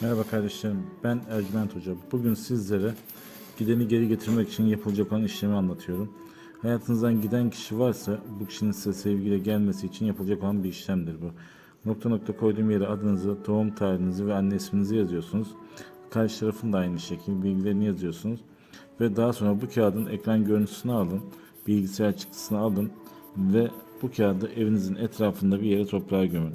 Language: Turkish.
Merhaba kardeşlerim, ben Ercüment Hoca. Bugün sizlere gideni geri getirmek için yapılacak olan işlemi anlatıyorum. Hayatınızdan giden kişi varsa bu kişinin size sevgiyle gelmesi için yapılacak olan bir işlemdir bu. Nokta nokta koyduğum yere adınızı, doğum tarihinizi ve anne isminizi yazıyorsunuz. Karşı tarafın da aynı şekilde bilgilerini yazıyorsunuz. Ve daha sonra bu kağıdın ekran görüntüsünü alın, bilgisayar çıktısını alın ve bu kağıdı evinizin etrafında bir yere toprağa gömün.